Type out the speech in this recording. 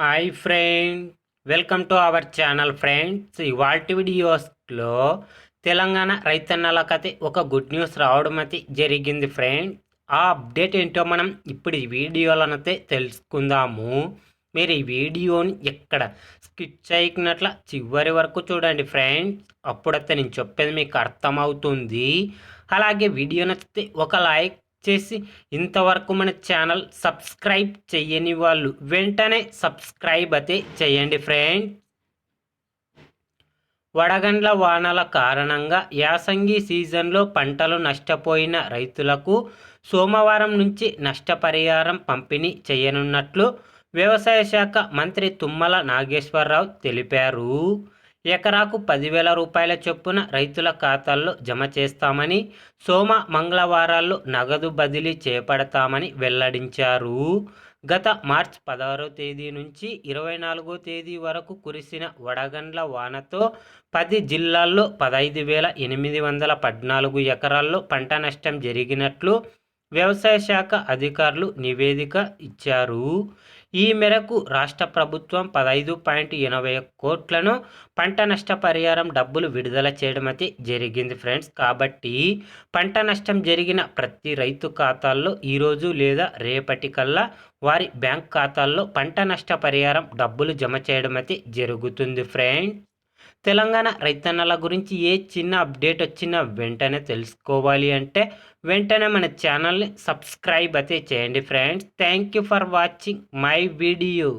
Hi friend welcome to our channel friends. ఇవాల్టి వీడియోస్లో తెలంగాణ రైతన్నలకైతే ఒక గుడ్ న్యూస్ రావడం అయితే జరిగింది ఫ్రెండ్. ఆ అప్డేట్ ఏంటో మనం ఇప్పుడు ఈ వీడియోలనైతే తెలుసుకుందాము. మీరు ఈ వీడియోని ఎక్కడ స్కిప్ చేయకున్నట్ల చివరి వరకు చూడండి ఫ్రెండ్స్. అప్పుడైతే నేను చెప్పేది మీకు అర్థమవుతుంది. అలాగే వీడియో నచ్చితే ఒక లైక్ చేసి ఇంతవరకు మన ఛానల్ సబ్స్క్రైబ్ చేయని వాళ్ళు వెంటనే సబ్స్క్రైబ్ అయితే చేయండి ఫ్రెండ్. వడగండ్ల వానల కారణంగా యాసంగి సీజన్లో పంటలు నష్టపోయిన రైతులకు సోమవారం నుంచి నష్టపరిహారం పంపిణీ చేయనున్నట్లు వ్యవసాయ శాఖ మంత్రి తుమ్మల నాగేశ్వరరావు తెలిపారు. ఎకరాకు పదివేల రూపాయల చొప్పున రైతుల ఖాతాల్లో జమ చేస్తామని సోమ మంగళవారాల్లో నగదు బదిలీ చేపడతామని వెల్లడించారు. గత మార్చ్ పదహారో తేదీ నుంచి ఇరవై నాలుగో తేదీ వరకు కురిసిన వడగండ్ల వానతో పది జిల్లాల్లో పదహైదు వేల ఎనిమిది వందల పద్నాలుగు ఎకరాల్లో పంట నష్టం జరిగినట్లు వ్యవసాయ శాఖ అధికారులు నివేదిక ఇచ్చారు. ఈ మేరకు రాష్ట్ర ప్రభుత్వం పదహైదు పాయింట్ ఎనభై కోట్లను పంట నష్ట పరిహారం డబ్బులు విడుదల చేయడం అయితే జరిగింది ఫ్రెండ్స్. కాబట్టి పంట నష్టం జరిగిన ప్రతి రైతు ఖాతాల్లో ఈరోజు లేదా రేపటి కల్లా వారి బ్యాంక్ ఖాతాల్లో పంట నష్ట పరిహారం డబ్బులు జమ చేయడం అయితే జరుగుతుంది ఫ్రెండ్స్. తెలంగాణ రైతన్నల గురించి ఏ చిన్న అప్డేట్ వచ్చినా వెంటనే తెలుసుకోవాలి అంటే వెంటనే మన ఛానల్ని సబ్స్క్రైబ్ అయితే చేయండి friends. Thank you for watching my video.